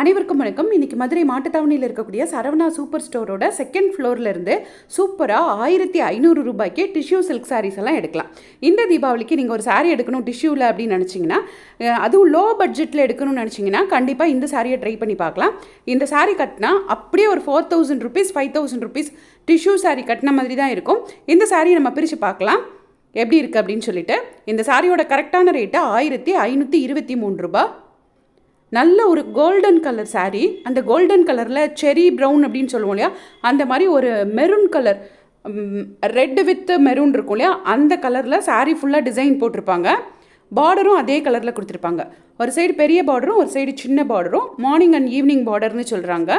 அனைவருக்கும் வணக்கம். இன்னைக்கு மதுரை மாட்டுத்தாவணியில் இருக்கக்கூடிய சரவணா சூப்பர் ஸ்டோரோட செகண்ட் ஃப்ளோர்லேருந்து சூப்பராக ஆயிரத்தி ஐநூறு ரூபாய்க்கு டிஷ்யூ சில்க் சாரீஸ் எல்லாம் எடுக்கலாம். இந்த தீபாவளிக்கு நீங்கள் ஒரு சாரீ எடுக்கணும் டிஷ்யூவில் அப்படின்னு நினச்சிங்கன்னா அதுவும் லோ பட்ஜெட்டில் எடுக்கணும்னு நினச்சிங்கன்னா கண்டிப்பாக இந்த சாரியை ட்ரை பண்ணி பார்க்கலாம். இந்த சாரீ கட்டினா அப்படியே ஒரு four thousand rupees five thousand rupees tissue sari கட்டின மாதிரி தான் இருக்கும். இந்த சாரியை நம்ம பிரித்து பார்க்கலாம். எப்படி இருக்குது அப்படின்னு சொல்லிட்டு இந்த சாரியோட கரெக்டான ரேட்டு ஆயிரத்தி ஐநூற்றி இருபத்தி மூணு ரூபாய் நல்ல ஒரு கோல்டன் கலர் சாரீ அந்த கோல்டன் கலரில் செரி ப்ரௌன் அப்படின்னு சொல்லுவோம் இல்லையா? அந்த மாதிரி ஒரு maroon colour red with maroon இருக்கும் இல்லையா? அந்த கலரில் சாரீ ஃபுல்லாக டிசைன் போட்டிருப்பாங்க. பார்டரும் அதே கலரில் கொடுத்துருப்பாங்க. ஒரு சைடு பெரிய பார்டரும் ஒரு சைடு சின்ன பார்டரும் மார்னிங் அண்ட் ஈவினிங் பார்டர்னு சொல்கிறாங்க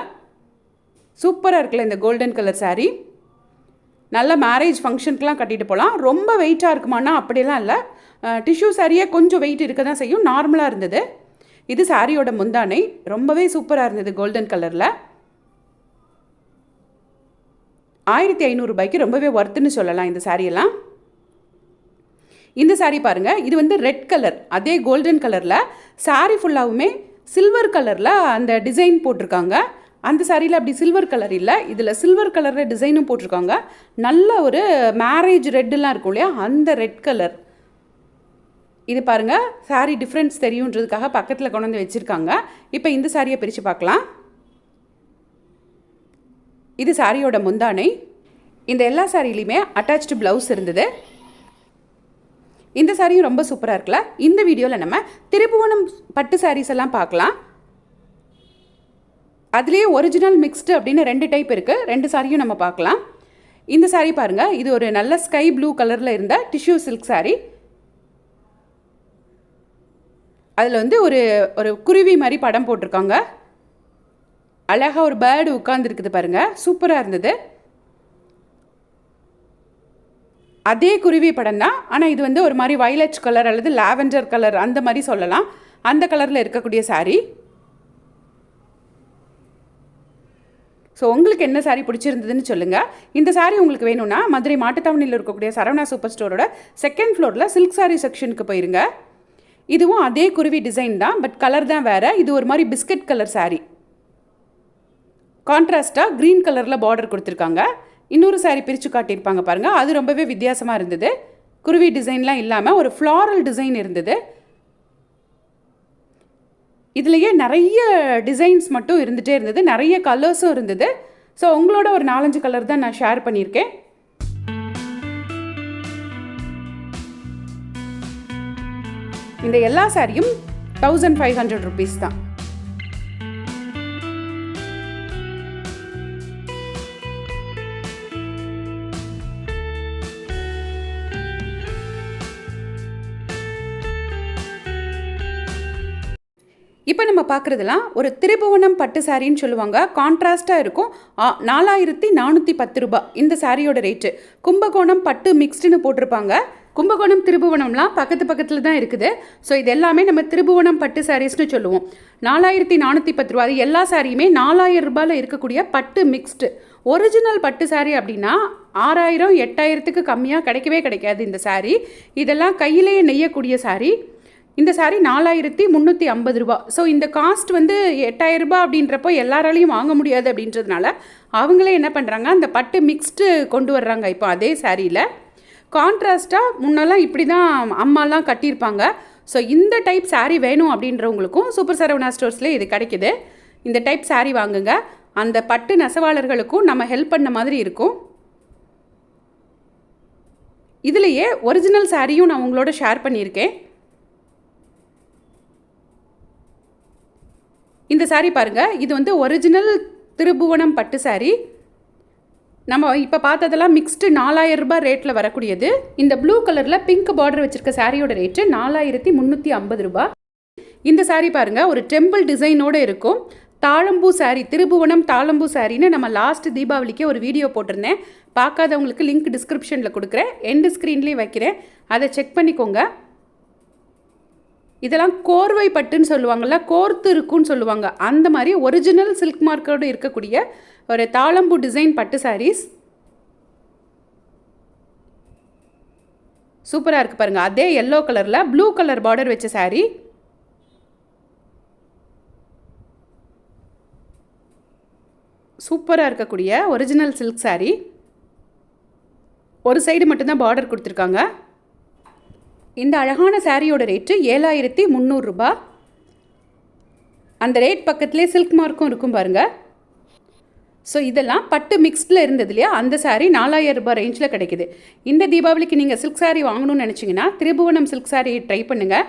சூப்பராக இருக்குல்ல இந்த கோல்டன் கலர் சாரீ நல்ல மேரேஜ் ஃபங்க்ஷனுக்குலாம் கட்டிட்டு போகலாம் ரொம்ப வெயிட்டாக இருக்குமானா அப்படியெல்லாம் இல்லை. டிஷ்யூ சாரியே கொஞ்சம் வெயிட் இருக்க தான் செய்யும் நார்மலாக இருந்தது. இது சாரியோட முந்தானை. ரொம்பவே சூப்பராக இருந்தது கோல்டன் கலரில். ஆயிரத்தி ஐநூறுரூபாய்க்கு ரொம்பவே ஒர்த்துன்னு சொல்லலாம் இந்த சாரியெல்லாம். இந்த saree பாருங்கள் இது வந்து ரெட் கலர் அதே கோல்டன் கலரில் saree ஃபுல்லாகவுமே சில்வர் கலரில் அந்த டிசைன் போட்டிருக்காங்க. அந்த சாரியில் அப்படி சில்வர் கலர் இல்லை. இதில் சில்வர் கலரில் டிசைனும் போட்டிருக்காங்க. நல்ல ஒரு மேரேஜ் ரெட்டுலாம் இருக்கும் இல்லையா? அந்த ரெட் கலர் இது பாருங்க சாரீ டிஃப்ரென்ஸ் தெரியுன்றதுக்காக பக்கத்தில் கொண்டு வந்து வச்சுருக்காங்க. இப்போ இந்த சாரியை பிரித்து பார்க்கலாம். இது சாரியோட முந்தானை. இந்த எல்லா சாரிலையுமே அட்டாச்டு ப்ளவுஸ் இருந்தது. இந்த சாரியும் ரொம்ப சூப்பராக இருக்குல்ல? இந்த வீடியோவில் நம்ம திருப்புவனம் பட்டு சாரீஸ் எல்லாம் பார்க்கலாம். அதுலேயே ஒரிஜினல் மிக்ஸ்டு அப்படின்னு ரெண்டு டைப் இருக்குது ரெண்டு சாரியும் நம்ம பார்க்கலாம். இந்த சாரீ பாருங்கள் இது ஒரு நல்ல ஸ்கை ப்ளூ கலரில் இருந்த டிஷ்யூ சில்க் சாரீ அதில் வந்து ஒரு ஒரு குருவி மாதிரி படம் போட்டிருக்காங்க. அழகாக ஒரு பேர்டு உட்காந்துருக்குது பாருங்கள் சூப்பராக இருந்தது. அதே குருவி படம் தான் ஆனால் இது வந்து ஒரு மாதிரி வயலட் கலர் அல்லது லாவெண்டர் கலர் அந்த மாதிரி சொல்லலாம். அந்த கலரில் இருக்கக்கூடிய சாரீ ஸோ உங்களுக்கு என்ன saree பிடிச்சிருந்ததுன்னு சொல்லுங்கள் இந்த saree உங்களுக்கு வேணும்னா மதுரை மாட்டுத்தாவணியில் இருக்கக்கூடிய சரவணா சூப்பர் ஸ்டோரோட செகண்ட் ஃப்ளோரில் சில்க் சாரீ செக்ஷனுக்கு போயிருங்க. இதுவும் அதே குருவி டிசைன் தான் பட் கலர் தான் வேறு. இது ஒரு மாதிரி பிஸ்கட் கலர் சாரீ கான்ட்ராஸ்ட்டாக க்ரீன் கலரில் பார்டர் கொடுத்துருக்காங்க. இன்னொரு சாரீ பிரித்து காட்டியிருப்பாங்க பாருங்கள் அது ரொம்பவே வித்தியாசமாக இருந்தது. குருவி டிசைன்லாம் இல்லாமல் ஒரு ஃப்ளாரல் டிசைன் இருந்தது. இதுலேயே நிறைய டிசைன்ஸ் மட்டும் இருந்துகிட்டே இருந்தது. நிறைய கலர்ஸும் இருந்தது. ஸோ உங்களோட ஒரு நாலஞ்சு கலர் தான் நான் ஷேர் பண்ணியிருக்கேன். இந்த எல்லா சாரியும் தௌசண்ட் ஃபைவ் ஹண்ட்ரட் ருபீஸ் தான். இப்போ நம்ம பார்க்குறதுலாம் ஒரு திரிபுவனம் பட்டு சாரின்னு சொல்லுவாங்க. கான்ட்ராஸ்ட்டாக இருக்கும். நாலாயிரத்தி நானூற்றி பத்து ரூபாய் இந்த சாரியோட ரேட்டு கும்பகோணம் பட்டு மிக்ஸ்டுன்னு போட்டிருப்பாங்க. கும்பகோணம் திருபுவனம்லாம் பக்கத்து பக்கத்தில் தான் இருக்குது. ஸோ இது எல்லாமே நம்ம திருபுவனம் பட்டு சாரீஸ்னு சொல்லுவோம். நாலாயிரத்தி நானூற்றி பத்து ரூபா அது எல்லா சாரியுமே நாலாயிரம் ரூபாயில் இருக்கக்கூடிய பட்டு மிக்ஸ்டு ஒரிஜினல் பட்டு saree அப்படின்னா ஆறாயிரம் எட்டாயிரத்துக்கு கம்மியாக கிடைக்கவே கிடைக்காது இந்த saree. இதெல்லாம் கையிலேயே நெய்யக்கூடிய saree. இந்த saree நாலாயிரத்தி முந்நூற்றி ஐம்பது ரூபா. ஸோ இந்த காஸ்ட் வந்து எட்டாயிரம் ரூபாய் அப்படின்றப்போ எல்லாராலையும் வாங்க முடியாது அப்படின்றதுனால அவங்களே என்ன பண்ணுறாங்க அந்த பட்டு மிக்ஸ்டு கொண்டு வர்றாங்க இப்போ அதே சாரியில் கான்ட்ராஸ்ட்டாக முன்னெல்லாம் இப்படி தான் அம்மாலாம் கட்டியிருப்பாங்க. ஸோ இந்த டைப் சாரீ வேணும் அப்படின்றவங்களுக்கும் சூப்பர் சரவணா ஸ்டோர்ஸ்லேயே இது கிடைக்குது. இந்த டைப் சாரீ வாங்குங்க. அந்த பட்டு நெசவாளர்களுக்கும் நம்ம ஹெல்ப் பண்ண மாதிரி இருக்கும். இதுலேயே ஒரிஜினல் சாரியும் நான் உங்களோட ஷேர் பண்ணியிருக்கேன். இந்த saree பாருங்கள் இது வந்து ஒரிஜினல் திருபுவனம் பட்டு சாரீ நம்ம இப்போ பார்த்ததெல்லாம் மிக்ஸ்டு நாலாயிரம் ரூபாய் ரேட்டில் வரக்கூடியது. இந்த ப்ளூ கலரில் பிங்க் பார்டர் வச்சுருக்க சாரியோட ரேட்டு நாலாயிரத்தி முந்நூற்றி ஐம்பது ரூபா இந்த சாரீ பாருங்க ஒரு டெம்பிள் டிசைனோடு இருக்கும். தாழம்பூ சாரீ திருபுவனம் தாழம்பூ சாரின்னு நம்ம லாஸ்ட் தீபாவளிக்கே ஒரு வீடியோ போட்டிருந்தேன். பார்க்காதவங்களுக்கு லிங்க் டிஸ்கிரிப்ஷனில் கொடுக்குறேன். எண்டு ஸ்க்ரீன்லேயும் வைக்கிறேன். அதை செக் பண்ணிக்கோங்க. இதெல்லாம் கோர்வை பட்டுன்னு சொல்லுவாங்கள்ல கோர்த்து இருக்குன்னு சொல்லுவாங்க. அந்த மாதிரி ஒரிஜினல் சில்க் மார்க்கோடு இருக்கக்கூடிய ஒரு தாளம்பூ டிசைன் பட்டு சாரீஸ் சூப்பராக இருக்குது பாருங்கள் அதே எல்லோ கலரில் ப்ளூ கலர் பார்டர் வச்ச சாரீ சூப்பராக இருக்கக்கூடிய ஒரிஜினல் சில்க் சாரீ ஒரு சைடு மட்டும்தான் பார்டர் கொடுத்துருக்காங்க. இந்த அழகான சாரியோட ரேட்டு ஏழாயிரத்தி முந்நூறுரூபா அந்த ரேட் பக்கத்துலேயே சில்க் மார்க்கும் இருக்கும் பாருங்கள் ஸோ இதெல்லாம் பட்டு மிக்ஸ்டில் இருந்தது இல்லையா? அந்த சாரீ நாலாயிரம் ரூபாய் ரேஞ்சில் கிடைக்குது. இந்த தீபாவளிக்கு நீங்கள் சில்க் சாரீ வாங்கணும்னு நினச்சிங்கன்னா திரிபுவனம் சில்க் சாரீ ட்ரை பண்ணுங்கள்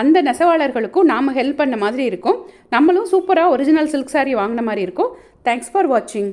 அந்த நெசவாளர்களுக்கும் நாம் ஹெல்ப் பண்ண மாதிரி இருக்கும். நம்மளும் சூப்பராக ஒரிஜினல் சில்க் saree வாங்கின மாதிரி இருக்கும். தேங்க்ஸ் ஃபார் வாட்சிங்